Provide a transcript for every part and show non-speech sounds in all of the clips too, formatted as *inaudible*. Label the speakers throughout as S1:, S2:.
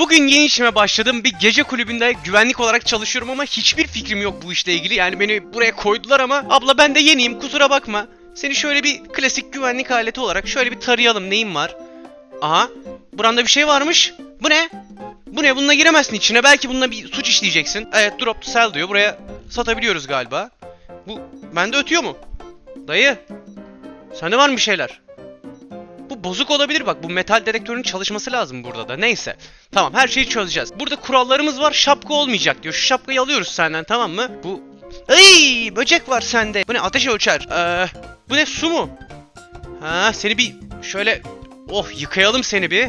S1: Bugün yeni işime başladım. Bir gece kulübünde güvenlik olarak çalışıyorum ama hiçbir fikrim yok bu işle ilgili. Yani beni buraya koydular ama abla ben de yeniyim kusura bakma. Seni şöyle bir klasik güvenlik aleti olarak şöyle bir tarayalım neyin var? Aha buranda bir şey varmış. Bu ne? Bu ne? Bununla giremezsin içine. Belki bununla bir suç işleyeceksin. Evet drop to sell diyor. Buraya satabiliyoruz galiba. Bu bende ötüyor mu? Dayı. Sende var mı bir şeyler? Bozuk olabilir bak. Bu metal dedektörün çalışması lazım burada da. Neyse. Tamam her şeyi çözeceğiz. Burada kurallarımız var. Şapka olmayacak diyor. Şu şapkayı alıyoruz senden tamam mı? Bu... Ay böcek var sende. Bu ne? Ateş ölçer. Ee, bu ne? Su mu? Ha seni bir şöyle... Oh yıkayalım seni bir.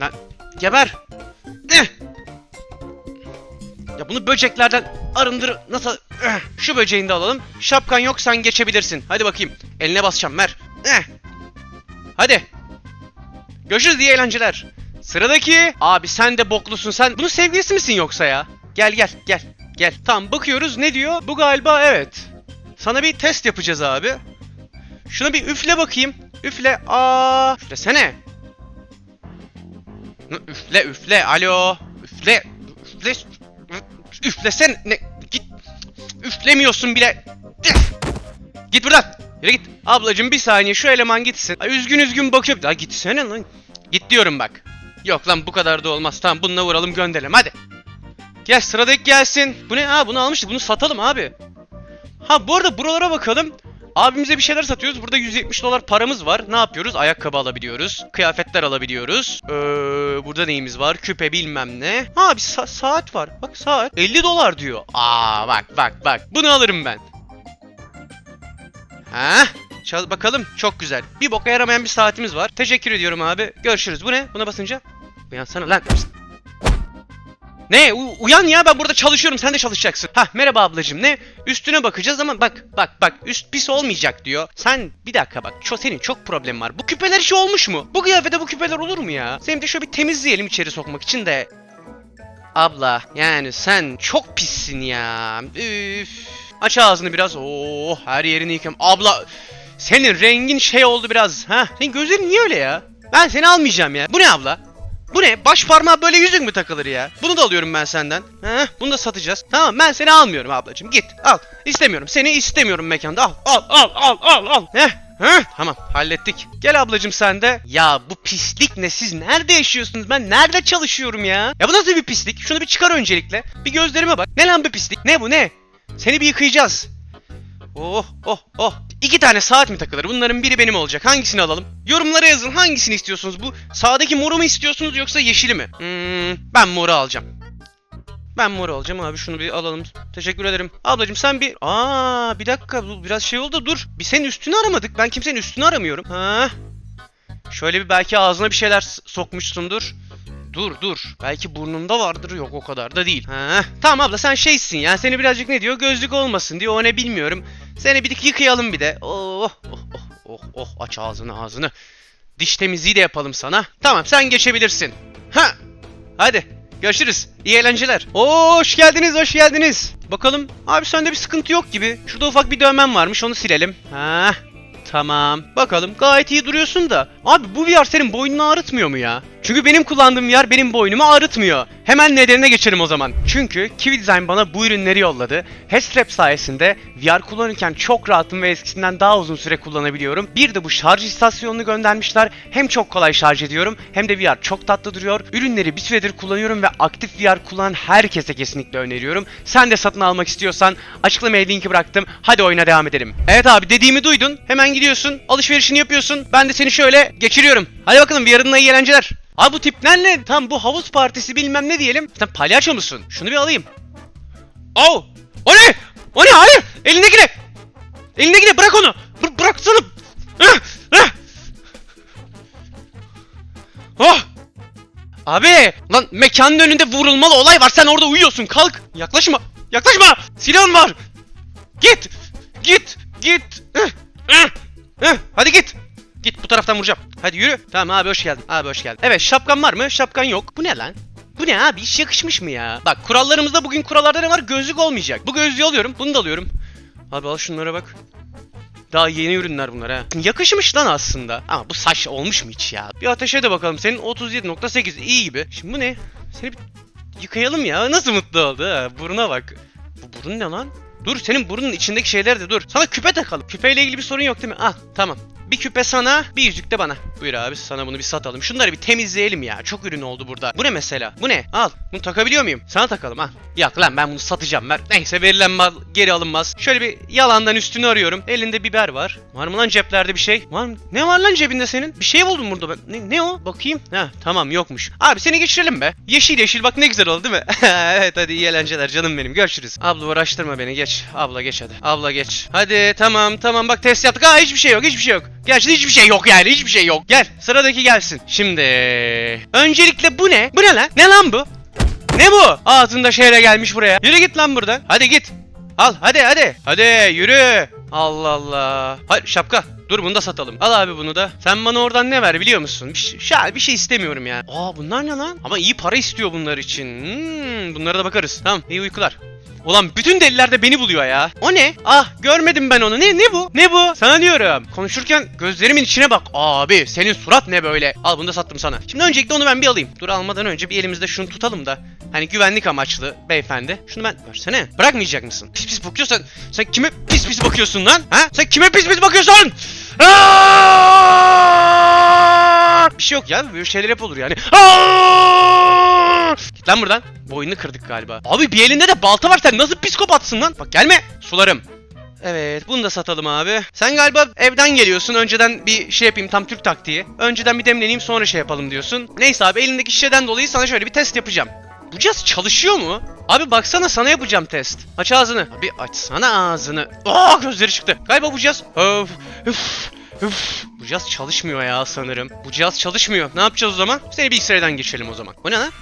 S1: Lan geber. Eh! Ya bunu böceklerden arındır nasıl? Eh, Şu böceğini de alalım. Şapkan yok sen geçebilirsin. Hadi bakayım. Eline basacağım ver. Eh. Hadi. Görüşürüz diye eğlenceler. Sıradaki. Abi sen de boklusun sen. Bunun sevgilisi misin yoksa ya? Gel gel gel. Gel. Tamam bakıyoruz ne diyor? Bu galiba evet. Sana bir test yapacağız abi. Şuna bir üfle bakayım. Üfle. Aa. Üflesene. Üfle üfle. Alo. Üfle. Üfle. Üflesen ne? Git. Üflemiyorsun bile. Git buradan. Yürü git. Ablacım bir saniye şu eleman gitsin. Ay, üzgün üzgün bakıyor. Ya gitsene lan. Git diyorum bak. Yok lan bu kadar da olmaz. Tamam bununla vuralım gönderelim hadi. Gel sıradaki gelsin. Bu ne? Ha bunu almıştık. Bunu satalım abi. Ha bu arada buralara bakalım. Abimize bir şeyler satıyoruz. Burada 170 dolar paramız var. Ne yapıyoruz? Ayakkabı alabiliyoruz. Kıyafetler alabiliyoruz. Ee, burada neyimiz var? Küpe bilmem ne. Ha bir sa- saat var. Bak saat. 50 dolar diyor. Aa bak bak bak. Bunu alırım ben. Ha? Çal bakalım. Çok güzel. Bir boka yaramayan bir saatimiz var. Teşekkür ediyorum abi. Görüşürüz. Bu ne? Buna basınca. Uyansana lan. Ne? U- uyan ya ben burada çalışıyorum sen de çalışacaksın. Hah merhaba ablacığım ne? Üstüne bakacağız ama bak bak bak üst pis olmayacak diyor. Sen bir dakika bak ço senin çok problem var. Bu küpeler işi olmuş mu? Bu kıyafete bu küpeler olur mu ya? Seni de şöyle bir temizleyelim içeri sokmak için de. Abla yani sen çok pissin ya. Üf. Aç ağzını biraz. Oo her yerini yıkam. Abla senin rengin şey oldu biraz. Ha? Senin gözlerin niye öyle ya? Ben seni almayacağım ya. Bu ne abla? Bu ne? Baş parmağı böyle yüzük mü takılır ya? Bunu da alıyorum ben senden. Heh, bunu da satacağız. Tamam ben seni almıyorum ablacığım. Git al. İstemiyorum. Seni istemiyorum mekanda. Al al al al al al. Heh. Heh, tamam hallettik. Gel ablacığım sen de. Ya bu pislik ne? Siz nerede yaşıyorsunuz? Ben nerede çalışıyorum ya? Ya bu nasıl bir pislik? Şunu bir çıkar öncelikle. Bir gözlerime bak. Ne lan bu pislik? Ne bu ne? Seni bir yıkayacağız. Oh oh oh. İki tane saat mi takılır? Bunların biri benim olacak. Hangisini alalım? Yorumlara yazın. Hangisini istiyorsunuz? Bu sağdaki moru mu istiyorsunuz yoksa yeşili mi? Hmm, ben moru alacağım. Ben moru alacağım abi. Şunu bir alalım. Teşekkür ederim. Ablacığım sen bir... Aa bir dakika. Bu biraz şey oldu. Dur. Bir senin üstünü aramadık. Ben kimsenin üstünü aramıyorum. Ha. Şöyle bir belki ağzına bir şeyler sokmuşsundur. Dur dur. Belki burnunda vardır. Yok o kadar da değil. Ha. Tamam abla sen şeysin ya. Seni birazcık ne diyor? Gözlük olmasın diyor. O ne bilmiyorum. Seni bir yıkayalım bir de. Oh oh oh oh oh aç ağzını ağzını. Diş temizliği de yapalım sana. Tamam sen geçebilirsin. Ha. Hadi görüşürüz. İyi eğlenceler. Oo, hoş geldiniz hoş geldiniz. Bakalım abi sende bir sıkıntı yok gibi. Şurada ufak bir dövmen varmış onu silelim. Ha. Tamam. Bakalım gayet iyi duruyorsun da. Abi bu VR senin boynunu ağrıtmıyor mu ya? Çünkü benim kullandığım VR benim boynumu ağrıtmıyor. Hemen nedenine geçelim o zaman. Çünkü Kiwi Design bana bu ürünleri yolladı. Headstrap sayesinde VR kullanırken çok rahatım ve eskisinden daha uzun süre kullanabiliyorum. Bir de bu şarj istasyonunu göndermişler. Hem çok kolay şarj ediyorum hem de VR çok tatlı duruyor. Ürünleri bir süredir kullanıyorum ve aktif VR kullanan herkese kesinlikle öneriyorum. Sen de satın almak istiyorsan açıklamaya linki bıraktım. Hadi oyuna devam edelim. Evet abi dediğimi duydun. Hemen gidiyorsun. Alışverişini yapıyorsun. Ben de seni şöyle geçiriyorum. Hadi bakalım VR'ınla iyi eğlenceler. Abi bu tipler ne? Tam bu havuz partisi bilmem ne diyelim. Sen palyaço musun? Şunu bir alayım. Oh! O ne? O ne? Hayır! Elindeki ne? Elindeki ne? Bırak onu! Bır- bıraksana! Oh! Abi! Lan mekanın önünde vurulmalı olay var. Sen orada uyuyorsun. Kalk! Yaklaşma! Yaklaşma! Silahın var! Git! Git! Git! Hadi git! Git bu taraftan vuracağım. Hadi yürü. Tamam abi hoş geldin. Abi hoş geldin. Evet şapkan var mı? Şapkan yok. Bu ne lan? Bu ne abi? Hiç yakışmış mı ya? Bak kurallarımızda bugün kurallarda ne var? Gözlük olmayacak. Bu gözlüğü alıyorum. Bunu da alıyorum. Abi al şunlara bak. Daha yeni ürünler bunlar ha. Yakışmış lan aslında. Ama bu saç olmuş mu hiç ya? Bir ateşe de bakalım. Senin 37.8 iyi gibi. Şimdi bu ne? Seni bir yıkayalım ya. Nasıl mutlu oldu ha? Buruna bak. Bu burun ne lan? Dur senin burnun içindeki şeyler de dur. Sana küpe takalım. Küpeyle ilgili bir sorun yok değil mi? Ah tamam. Bir küpe sana, bir yüzük de bana. Buyur abi sana bunu bir satalım. Şunları bir temizleyelim ya. Çok ürün oldu burada. Bu ne mesela? Bu ne? Al. Bunu takabiliyor muyum? Sana takalım al. Yok lan ben bunu satacağım ver. Neyse verilen mal geri alınmaz. Şöyle bir yalandan üstünü arıyorum. Elinde biber var. Var mı lan ceplerde bir şey? Var mı? Ne var lan cebinde senin? Bir şey buldum burada ben. Ne, ne o? Bakayım. Ha tamam yokmuş. Abi seni geçirelim be. Yeşil yeşil bak ne güzel oldu değil mi? *laughs* evet hadi iyi eğlenceler canım benim. Görüşürüz. Abla uğraştırma beni geç. Abla geç hadi. Abla geç. Hadi tamam tamam bak test yaptık. Aa hiçbir şey yok hiçbir şey yok. Gerçekten hiçbir şey yok yani hiçbir şey yok. Gel sıradaki gelsin. Şimdi öncelikle bu ne? Bu ne lan? Ne lan bu? Ne bu? Ağzında şeyle gelmiş buraya. Yürü git lan buradan. Hadi git. Al hadi hadi. Hadi yürü. Allah Allah. Hayır şapka. Dur bunu da satalım. Al abi bunu da. Sen bana oradan ne ver biliyor musun? Bir şey, bir şey istemiyorum ya. Aa bunlar ne lan? Ama iyi para istiyor bunlar için. Hmm, bunlara da bakarız. Tamam iyi uykular. Ulan bütün deliler de beni buluyor ya. O ne? Ah görmedim ben onu. Ne ne bu? Ne bu? Sana diyorum. Konuşurken gözlerimin içine bak. Abi senin surat ne böyle? Al bunu da sattım sana. Şimdi öncelikle onu ben bir alayım. Dur almadan önce bir elimizde şunu tutalım da. Hani güvenlik amaçlı beyefendi. Şunu ben versene. Bırakmayacak mısın? Pis pis bakıyorsan sen kime pis pis bakıyorsun lan? Ha? Sen kime pis pis bakıyorsun? Aa! Bir şey yok ya. Böyle şeyler hep olur yani. Git lan buradan. Boynunu kırdık galiba. Abi bir elinde de balta var sen nasıl psikopatsın lan? Bak gelme. Sularım. Evet bunu da satalım abi. Sen galiba evden geliyorsun. Önceden bir şey yapayım tam Türk taktiği. Önceden bir demleneyim sonra şey yapalım diyorsun. Neyse abi elindeki şişeden dolayı sana şöyle bir test yapacağım. Bu cihaz çalışıyor mu? Abi baksana sana yapacağım test. Aç ağzını. Abi açsana ağzını. Aa gözleri çıktı. Galiba bu cihaz... Öf, üf, üf. Bu cihaz çalışmıyor ya sanırım. Bu cihaz çalışmıyor. Ne yapacağız o zaman? Seni bilgisayardan geçelim o zaman. O ne lan?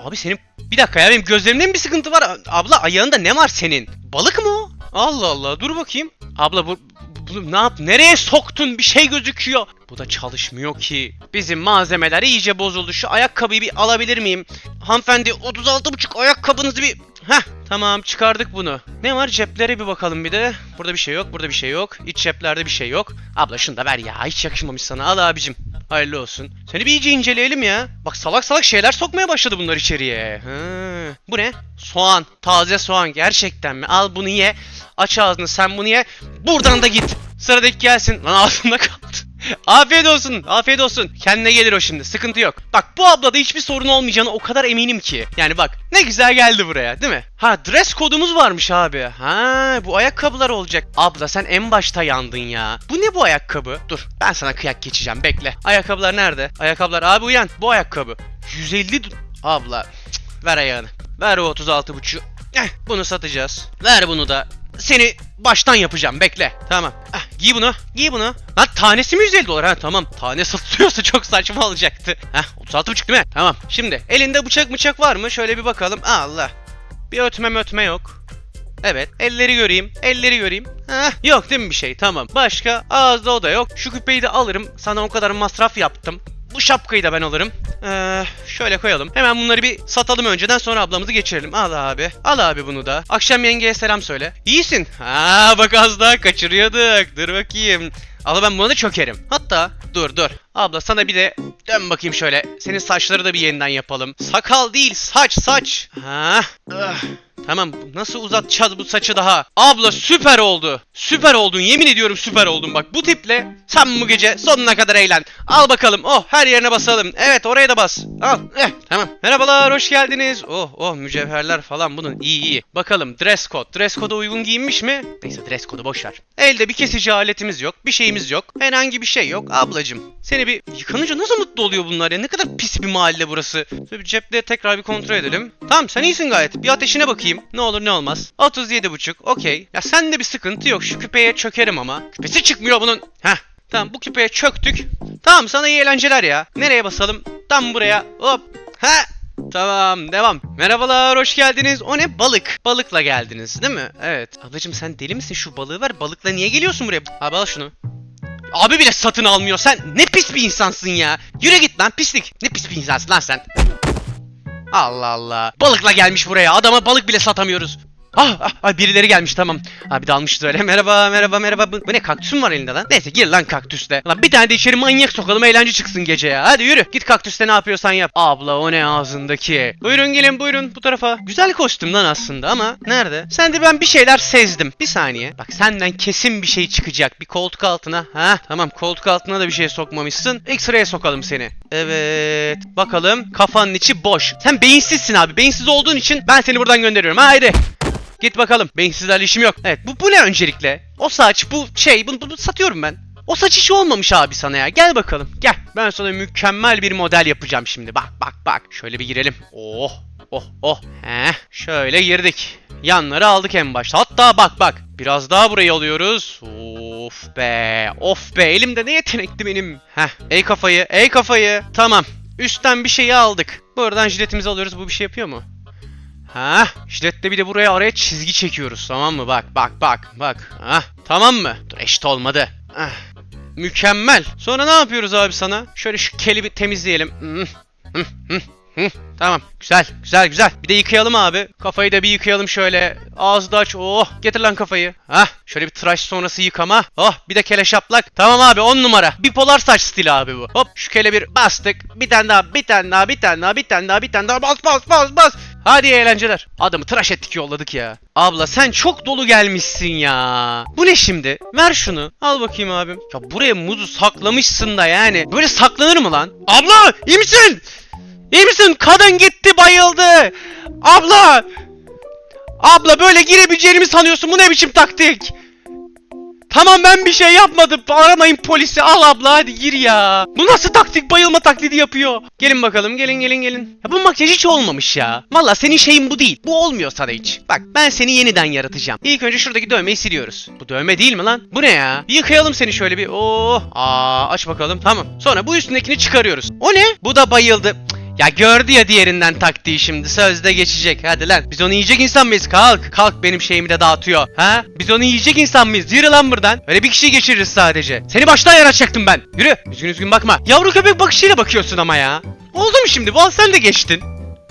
S1: Abi senin... Bir dakika ya benim gözlerimde mi bir sıkıntı var? Abla ayağında ne var senin? Balık mı o? Allah Allah dur bakayım. Abla bu... Bunu ne yap? Nereye soktun? Bir şey gözüküyor. Bu da çalışmıyor ki. Bizim malzemeler iyice bozuldu. Şu ayakkabıyı bir alabilir miyim? Hanımefendi 36,5 ayakkabınızı bir... Heh tamam çıkardık bunu. Ne var ceplere bir bakalım bir de. Burada bir şey yok, burada bir şey yok. İç ceplerde bir şey yok. Abla şunu da ver ya. Hiç yakışmamış sana. Al abicim. Hayırlı olsun. Seni bir iyice inceleyelim ya. Bak salak salak şeyler sokmaya başladı bunlar içeriye. Hı. Bu ne? Soğan. Taze soğan. Gerçekten mi? Al bunu ye. Aç ağzını sen bunu ye. Buradan da git. Sıradaki gelsin. Lan ağzında kaldı. *laughs* Afiyet olsun, afiyet olsun. Kendine gelir o şimdi, sıkıntı yok. Bak bu ablada hiçbir sorun olmayacağını o kadar eminim ki. Yani bak ne güzel geldi buraya değil mi? Ha dress kodumuz varmış abi. Ha bu ayakkabılar olacak. Abla sen en başta yandın ya. Bu ne bu ayakkabı? Dur ben sana kıyak geçeceğim bekle. Ayakkabılar nerede? Ayakkabılar abi uyan. Bu ayakkabı. 150 du- Abla cık, ver ayağını. Ver o 36 buçu. Eh, bunu satacağız. Ver bunu da. Seni baştan yapacağım bekle. Tamam. Ah, giy bunu. Giy bunu. Lan tanesi mi 150 dolar? Ha tamam. Tane *laughs* satılıyorsa çok saçma olacaktı. Heh 36,5 değil mi? Tamam. Şimdi elinde bıçak bıçak var mı? Şöyle bir bakalım. Allah. Bir ötme ötme yok. Evet. Elleri göreyim. Elleri göreyim. Heh, yok değil mi bir şey? Tamam. Başka? Ağızda o da yok. Şu küpeyi de alırım. Sana o kadar masraf yaptım. Bu şapkayı da ben alırım. Ee, şöyle koyalım. Hemen bunları bir satalım önceden sonra ablamızı geçirelim. Al abi. Al abi bunu da. Akşam yengeye selam söyle. İyisin. Ha bak az daha kaçırıyorduk. Dur bakayım. Al ben buna da çökerim. Hatta dur dur. Abla sana bir de dön bakayım şöyle. Senin saçları da bir yeniden yapalım. Sakal değil saç saç. Ha. ah. Tamam nasıl uzatacağız bu saçı daha? Abla süper oldu. Süper oldun yemin ediyorum süper oldun bak bu tiple sen bu gece sonuna kadar eğlen. Al bakalım oh her yerine basalım. Evet oraya da bas. Al eh tamam. Merhabalar hoş geldiniz. Oh oh mücevherler falan bunun iyi iyi. Bakalım dress code. Dress code'a uygun giyinmiş mi? Neyse dress code'u boş. Elde bir kesici aletimiz yok. Bir şeyimiz yok. Herhangi bir şey yok ablacım. Seni bir yıkanınca nasıl mutlu oluyor bunlar ya? Ne kadar pis bir mahalle burası. Şöyle bir cepte tekrar bir kontrol edelim. Tamam sen iyisin gayet. Bir ateşine bakayım. Ne olur ne olmaz. 37.5 okey. Ya sende bir sıkıntı yok. Şu küpeye çökerim ama. Küpesi çıkmıyor bunun. Heh. Tamam bu küpeye çöktük. Tamam sana iyi eğlenceler ya. Nereye basalım? Tam buraya. Hop. Ha. Tamam devam. Merhabalar hoş geldiniz. O ne balık? Balıkla geldiniz değil mi? Evet. Ablacım sen deli misin şu balığı ver. Balıkla niye geliyorsun buraya? Abi al şunu. Abi bile satın almıyor. Sen ne pis bir insansın ya. Yürü git lan pislik. Ne pis bir insansın lan sen. Allah Allah. Balıkla gelmiş buraya. Adama balık bile satamıyoruz. Ah, ah, ah, birileri gelmiş tamam. Abi dalmışız öyle. Merhaba merhaba merhaba. Bu, bu ne kaktüs mü var elinde lan? Neyse gir lan kaktüste. Lan bir tane de içeri manyak sokalım eğlence çıksın gece ya. Hadi yürü. Git kaktüste ne yapıyorsan yap. Abla o ne ağzındaki. Buyurun gelin buyurun bu tarafa. Güzel kostüm lan aslında ama nerede? Sende ben bir şeyler sezdim. Bir saniye. Bak senden kesin bir şey çıkacak. Bir koltuk altına. Ha tamam koltuk altına da bir şey sokmamışsın. X-ray'e sokalım seni. Evet. Bakalım. Kafanın içi boş. Sen beyinsizsin abi. Beyinsiz olduğun için ben seni buradan gönderiyorum. Haydi. Git bakalım. Beyinsizlerle işim yok. Evet bu, bu ne öncelikle? O saç bu şey bunu, bunu satıyorum ben. O saç işi olmamış abi sana ya. Gel bakalım. Gel. Ben sana mükemmel bir model yapacağım şimdi. Bak bak bak. Şöyle bir girelim. Oh. Oh oh. Heh. Şöyle girdik. Yanları aldık en başta. Hatta bak bak. Biraz daha burayı alıyoruz. Of be. Of be. Elimde ne yetenekli benim. Heh. Ey kafayı. Ey kafayı. Tamam. Üstten bir şeyi aldık. Buradan jiletimizi alıyoruz. Bu bir şey yapıyor mu? Ha, jiletle bir de buraya araya çizgi çekiyoruz tamam mı? Bak bak bak bak. Ha, tamam mı? Dur eşit olmadı. Ah, mükemmel. Sonra ne yapıyoruz abi sana? Şöyle şu keli bir temizleyelim. Hı, hı, hı. Tamam güzel güzel güzel. Bir de yıkayalım abi. Kafayı da bir yıkayalım şöyle. Ağzı da aç. Oh getir lan kafayı. Hah şöyle bir tıraş sonrası yıkama. Oh bir de kele şaplak. Tamam abi 10 numara. Bipolar saç stili abi bu. Hop şu kele bir bastık. Bir tane daha bir tane daha bir tane daha bir tane daha bir tane daha bas bas bas bas. Hadi eğlenceler. Adamı tıraş ettik yolladık ya. Abla sen çok dolu gelmişsin ya. Bu ne şimdi? Ver şunu. Al bakayım abim. Ya buraya muzu saklamışsın da yani. Böyle saklanır mı lan? Abla iyi misin? İyi misin? Kadın gitti bayıldı. Abla. Abla böyle girebileceğini mi sanıyorsun? Bu ne biçim taktik? Tamam ben bir şey yapmadım. Aramayın polisi. Al abla hadi gir ya. Bu nasıl taktik? Bayılma taklidi yapıyor. Gelin bakalım. Gelin gelin gelin. Ya bu makyaj hiç olmamış ya. Valla senin şeyin bu değil. Bu olmuyor sana hiç. Bak ben seni yeniden yaratacağım. İlk önce şuradaki dövmeyi siliyoruz. Bu dövme değil mi lan? Bu ne ya? Bir yıkayalım seni şöyle bir. Oh. Aa aç bakalım. Tamam. Sonra bu üstündekini çıkarıyoruz. O ne? Bu da bayıldı. Cık. Ya gördü ya diğerinden taktiği şimdi sözde geçecek. Hadi lan biz onu yiyecek insan mıyız? Kalk. Kalk benim şeyimi de dağıtıyor. Ha? Biz onu yiyecek insan mıyız? Yürü lan buradan. Öyle bir kişiyi geçiririz sadece. Seni baştan yaratacaktım ben. Yürü. Üzgün üzgün bakma. Yavru köpek bakışıyla bakıyorsun ama ya. Oldu mu şimdi? Bu sen de geçtin.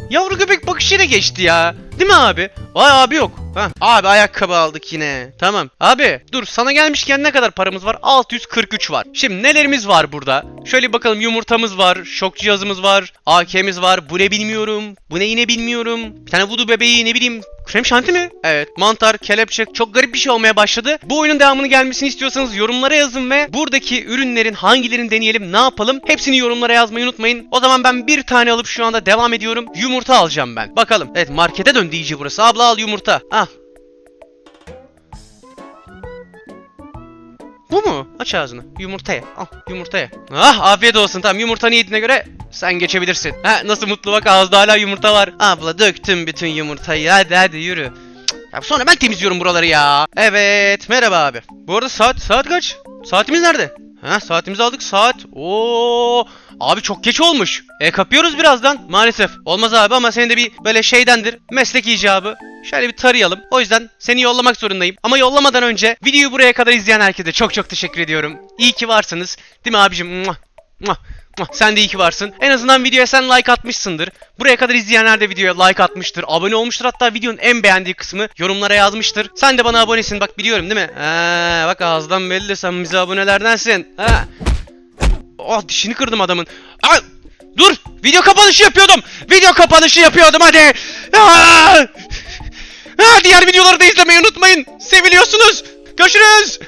S1: Yavru köpek bakışıyla geçti ya. Değil mi abi? Vay abi yok. Ha, abi ayakkabı aldık yine. Tamam. Abi dur sana gelmişken ne kadar paramız var? 643 var. Şimdi nelerimiz var burada? Şöyle bakalım yumurtamız var. Şok cihazımız var. AK'miz var. Bu ne bilmiyorum. Bu ne yine bilmiyorum. Bir tane vudu bebeği ne bileyim. Krem şanti mi? Evet. Mantar, kelepçe. Çok garip bir şey olmaya başladı. Bu oyunun devamını gelmesini istiyorsanız yorumlara yazın ve buradaki ürünlerin hangilerini deneyelim ne yapalım hepsini yorumlara yazmayı unutmayın. O zaman ben bir tane alıp şu anda devam ediyorum. Yumurta alacağım ben. Bakalım. Evet markete döndü iyice burası. Abla al yumurta. Al. Bu mu? Aç ağzını. Yumurtaya. Al yumurtaya. Ah afiyet olsun. Tamam yumurtanı yediğine göre sen geçebilirsin. Ha nasıl mutlu bak ağızda hala yumurta var. Abla döktüm bütün yumurtayı. Hadi hadi yürü. Ya sonra ben temizliyorum buraları ya. Evet merhaba abi. Bu arada saat saat kaç? Saatimiz nerede? Ha saatimizi aldık saat. Oo abi çok geç olmuş. E kapıyoruz birazdan maalesef. Olmaz abi ama senin de bir böyle şeydendir. Meslek icabı. Şöyle bir tarayalım. O yüzden seni yollamak zorundayım. Ama yollamadan önce videoyu buraya kadar izleyen herkese çok çok teşekkür ediyorum. İyi ki varsınız. Değil mi abicim? Sen de iyi ki varsın. En azından videoya sen like atmışsındır. Buraya kadar izleyenler de videoya like atmıştır. Abone olmuştur. Hatta videonun en beğendiği kısmı yorumlara yazmıştır. Sen de bana abonesin bak biliyorum değil mi? Ha, bak ağızdan belli sen bize abonelerdensin. Ha. Oh dişini kırdım adamın. Aa, dur! Video kapanışı yapıyordum. Video kapanışı yapıyordum hadi. Aa! Ha, diğer videoları da izlemeyi unutmayın. Seviliyorsunuz. Görüşürüz.